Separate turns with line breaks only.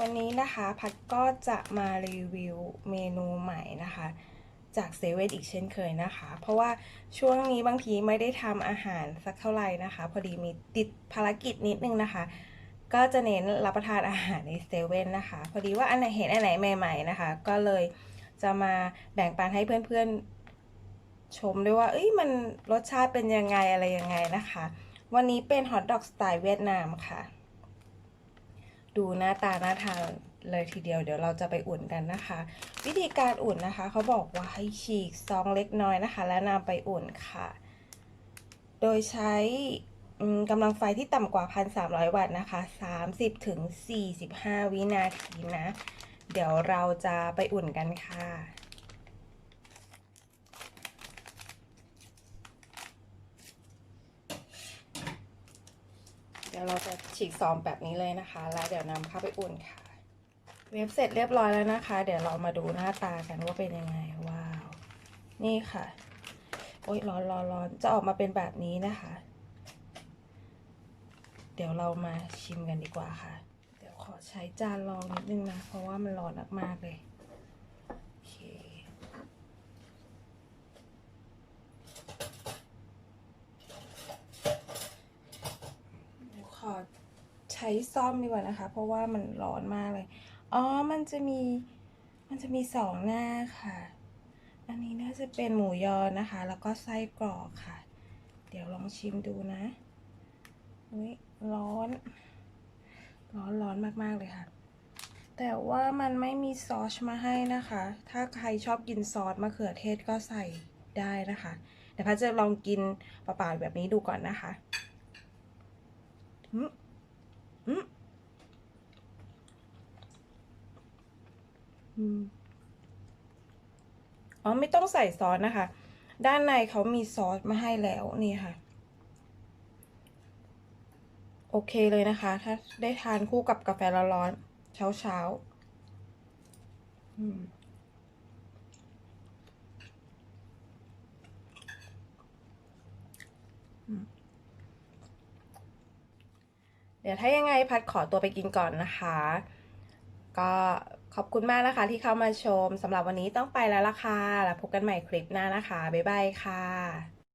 วันนี้นะคะพัดก็จะมารีวิวเมนูใหม่นะคะ จากเซเว่นอีกเช่นเคยนะคะ เพราะว่าช่วงนี้บางทีไม่ได้ทำอาหารสักเท่าไหร่นะคะ พอดีมีติดภารกิจนิดนึงนะคะ ก็จะเน้นรับประทานอาหารในเซเว่นนะคะ พอดีว่าอันไหนเห็นอันไหนใหม่ๆนะคะ ก็เลยจะมาแบ่งปันให้เพื่อนๆ ชมด้วยว่า เอ้ยมันรสชาติเป็นยังไงอะไรยังไงนะคะ วันนี้เป็นฮอทดอกสไตล์เวียดนามค่ะ ดูหน้าตาหน้าทานเลยทีเดียวเดี๋ยวเราจะไปอุ่นกันนะคะ วิธีการอุ่นนะคะเขาบอกว่าให้ฉีกซองเล็กน้อยนะคะ แล้วนำไปอุ่นค่ะ โดยใช้กำลังไฟที่ต่ำกว่า 1,300 วัตต์นะคะ 30ถึง45 วินาทีนะ เดี๋ยวเราจะไปอุ่นกันค่ะ เดี๋ยวเราจะฉีกซองแบบนี้เลยนะคะ แล้วเดี๋ยวนำเข้าไปอุ่นค่ะ เว็บเสร็จเรียบร้อยแล้วนะคะ เดี๋ยวเรามาดูหน้าตากันว่าเป็นยังไง ว้าว นี่ค่ะ โอ๊ยร้อนร้อนร้อนจะออกมาเป็นแบบนี้นะคะ เดี๋ยวเรามาชิมกันดีกว่าค่ะ เดี๋ยวขอใช้จานรองนิดนึงนะ เพราะว่ามันร้อนมากๆเลย โอเค ขอ ใช้ซ่อมดีกว่านะคะ เพราะว่ามันร้อนมากเลย อ๋อ มันจะมี มันจะมีสองหน้าค่ะ อันนี้น่าจะเป็นหมูยอนะคะ แล้วก็ไส้กรอกค่ะ เดี๋ยวลองชิมดูนะอุ้ยร้อน ร้อนร้อนมากๆเลยค่ะ แต่ว่ามันไม่มีซอสมาให้นะคะ ถ้าใครชอบกินซอสมะเขือเทศก็ใส่ได้นะคะ เดี๋ยวพัชจะลองกินเปล่าๆแบบนี้ดูก่อนนะคะ อืมอืมอ๋อไม่ต้องใส่ซอสนะคะ ด้านในเขามีซอสมาให้แล้วนี่ค่ะ โอเคเลยนะคะ ถ้าได้ทานคู่กับกาแฟร้อนๆเช้าเช้าๆอืมอืม เดี๋ยวถ้ายังไงพัดขอตัวไปกินก่อนนะคะ ก็ขอบคุณมากนะคะ ที่เข้ามาชมสำหรับวันนี้ต้องไปแล้วล่ะค่ะแล้วพบกันใหม่คลิปหน้านะคะ บ๊ายบายค่ะ